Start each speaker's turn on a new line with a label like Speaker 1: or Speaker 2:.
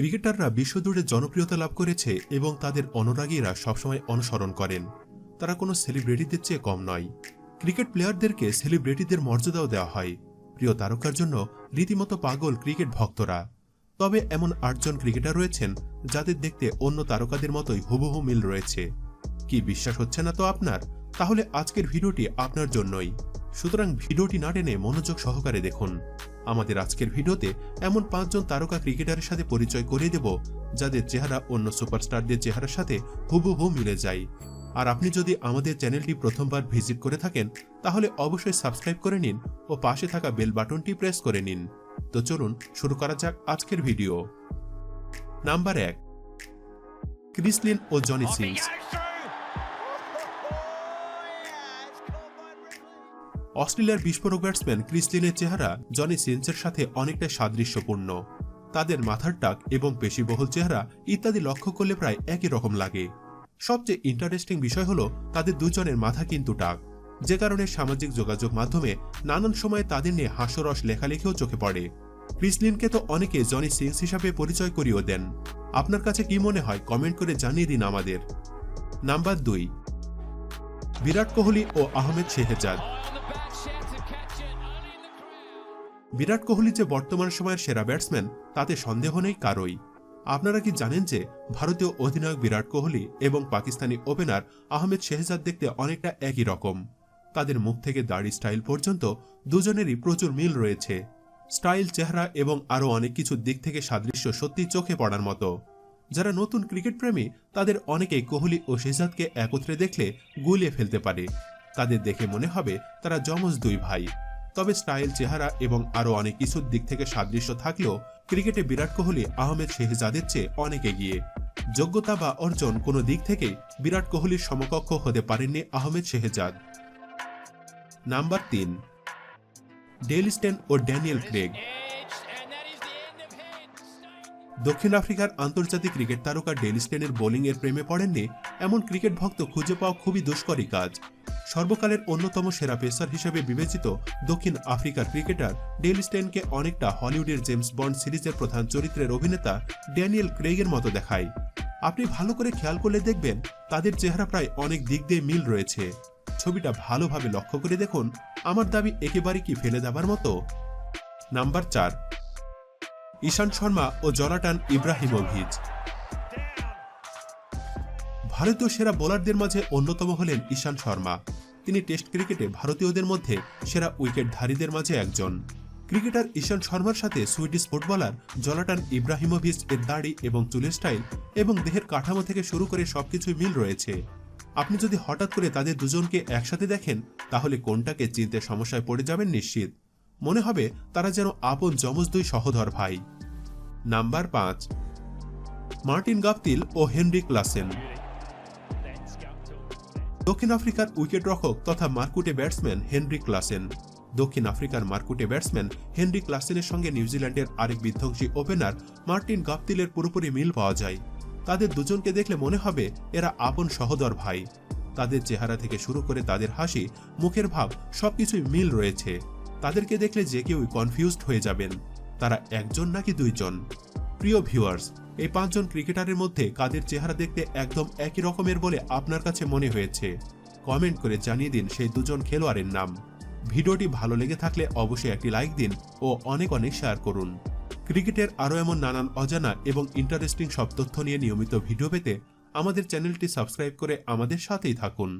Speaker 1: ক্রিকেটাররা বিশ্বজুড়ে জনপ্রিয়তা লাভ করেছে এবং তাদের অনুরাগীরা সবসময় অনুসরণ করেন। তারা কোনো সেলিব্রিটিদের চেয়ে কম নয়। ক্রিকেট প্লেয়ারদেরকে সেলিব্রিটিদের মর্যাদাও দেওয়া হয়। প্রিয় তারকার জন্য রীতিমতো পাগল ক্রিকেট ভক্তরা। তবে এমন আটজন ক্রিকেটার রয়েছেন যাদের দেখতে অন্য তারকাদের মতোই হুবহু মিল রয়েছে। কি বিশ্বাস হচ্ছে না তো আপনার? তাহলে আজকের ভিডিওটি আপনার জন্যই। সুতরাং ভিডিওটি না টেনে মনোযোগ সহকারে দেখুন। আমাদের আজকের ভিডিওতে এমন পাঁচজন তারকা ক্রিকেটারের সাথে পরিচয় করিয়ে দেব, যাদের চেহারা অন্য সুপারস্টারদের চেহারার সাথে হুবহু মিলে যায়। আর আপনি যদি আমাদের চ্যানেলটি প্রথমবার ভিজিট করে থাকেন, তাহলে অবশ্যই সাবস্ক্রাইব করে নিন ও পাশে থাকা বেল বাটনটি প্রেস করে নিন। তো চলুন শুরু করা যাক আজকের ভিডিও। নাম্বার এক, ক্রিসলিন ও জনি সিংস অস্ট্রেলিয়ার বিস্ফোরক ব্যাটসম্যান ক্রিসলিনের চেহারা জনি সিন্সের সাথে অনেকটাই সাদৃশ্যপূর্ণ। তাদের মাথার টাক এবং পেশিবহুল চেহারা ইত্যাদি লক্ষ্য করলে প্রায় একই রকম লাগে। সবচেয়ে ইন্টারেস্টিং বিষয় হলো তাদের দুজনের মাথা কিন্তু টাক। যে কারণে সামাজিক যোগাযোগ মাধ্যমে নানান সময় তাদের নিয়ে হাস্যরস লেখালেখিও চোখে পড়ে। ক্রিসলিনকে তো অনেকে জনি সিংস হিসাবে পরিচয় করিয়েও দেন। আপনার কাছে কি মনে হয় কমেন্ট করে জানিয়ে দিন আমাদের। নাম্বার দুই। বিরাট কোহলি ও আহমেদ শেহজাদ। বিরাট কোহলি যে বর্তমান সময়ের সেরা ব্যাটসম্যান, তাতে সন্দেহ নেই কারই। আপনারা কি জানেন যে ভারতীয় অধিনায়ক বিরাট কোহলি এবং পাকিস্তানি ওপেনার আহমেদ শেহজাদ দেখতে অনেকটা একই রকম। তাদের মুখ থেকে দাড়ি স্টাইল পর্যন্ত দুজনেরই প্রচুর মিল রয়েছে। স্টাইল, চেহারা এবং আরও অনেক কিছু দিক থেকে সাদৃশ্য সত্যি চোখে পড়ার মতো। যারা নতুন ক্রিকেট প্রেমী তাদের অনেকেই কোহলি ও শেহজাদকে একত্রে দেখলে গুলিয়ে ফেলতে পারে। তাদের দেখে মনে হবে তারা যমজ দুই ভাই। তবে স্টাইল চেহারা এবং আরও অনেক কিছুর দিক থেকে সাদৃশ্য থাকলেও ক্রিকেটে বিরাট কোহলি, আহমেদ শেহজাদের চেয়ে অনেক এগিয়ে। যোগ্যতা বা অর্জন কোনো দিক থেকে বিরাট কোহলির সমকক্ষ হতে পারেননি আহমেদ শেহজাদ। নাম্বার তিন ডেলিস্টেন ও ড্যানিয়েল ক্রেগ। দক্ষিণ আফ্রিকার আন্তর্জাতিক ক্রিকেট তারকা ডেলিস্টেনের বোলিংয়ের প্রেমে পড়েননি এমন ক্রিকেট ভক্ত খুঁজে পাওয়া খুবই দুষ্করী কাজ। সর্বকালের অন্যতম সেরা পেসার হিসেবে বিবেচিত দক্ষিণ আফ্রিকার ক্রিকেটার ডেলিস্টেনকে অনেকটা হলিউডের জেমস বন্ড সিরিজের প্রধান চরিত্রের অভিনেতা ড্যানিয়েল ক্রেগের মতো দেখায়। আপনি ভালো করে খেয়াল করলে দেখবেন তাদের চেহারা প্রায় অনেক দিক দিয়ে মিল রয়েছে। ছবিটা ভালোভাবে লক্ষ্য করে দেখুন। আমার দাবি একেবারে কি ফেলে দেবার মতো? নাম্বার চার। ঈশান শর্মা ও জনাটান ইব্রাহিমোভিচ। ভারতীয় সেরা বোলারদের মাঝে অন্যতম হলেন ঈশান শর্মা। তিনি টেস্ট ক্রিকেটে ভারতীয়দের মধ্যে সেরা উইকেটধারীদের মাঝে একজন। ক্রিকেটার ঈশান শর্মার সাথে সুইডিশ ফুটবলার জলাটান ইব্রাহিমোভিচ এর দাড়ি এবং চুলের স্টাইল এবং দেহের কাঠামো থেকে শুরু করে সবকিছুই মিল রয়েছে। আপনি যদি হঠাৎ করে তাদের দুজনকে একসাথে দেখেন, তাহলে কোনটাকে চিনতে সমস্যায় পড়ে যাবেন নিশ্চিত। মনে হবে তারা যেন আপন যমজ দুই সহধর ভাই। নাম্বার পাঁচ। মার্টিন গাপতিল ও হেনরিক লাসেন দক্ষিণ আফ্রিকার উইকেট রক্ষক তথা মার্কুটে ব্যাটসম্যান হেনরিক ক্লাসেন দক্ষিণ আফ্রিকার মার্কুটে ব্যাটসম্যান হেনরিক ক্লাসেনের সঙ্গে নিউজিল্যান্ডের আরেক বিধ্বংসী ওপেনার মার্টিন গাপতিলের পুরোপুরি মিল পাওয়া যায়। তাদের দুজনকে দেখলে মনে হবে এরা আপন সহদর ভাই। তাদের চেহারা থেকে শুরু করে তাদের হাসি, মুখের ভাব সবকিছুই মিল রয়েছে। তাদেরকে দেখলে যে কেউই কনফিউজড হয়ে যাবেন। তারা একজন নাকি দুইজন? প্রিয় ভিউয়ার্স এই পাঁচজন ক্রিকেটারের মধ্যে কাদের চেহারা দেখতে একদম একই রকমের বলে আপনার কাছে মনে হয়েছে? কমেন্ট করে জানিয়ে দিন সেই দুজন খেলোয়াড়ের নাম। ভিডিওটি ভালো লেগে থাকলে অবশ্যই একটি লাইক দিন ও অনেক অনেক শেয়ার করুন। ক্রিকেটের আরও এমন নানান অজানা এবং ইন্টারেস্টিং সব তথ্য নিয়ে নিয়মিত ভিডিও পেতে আমাদের চ্যানেলটি সাবস্ক্রাইব করে আমাদের সাথেই থাকুন।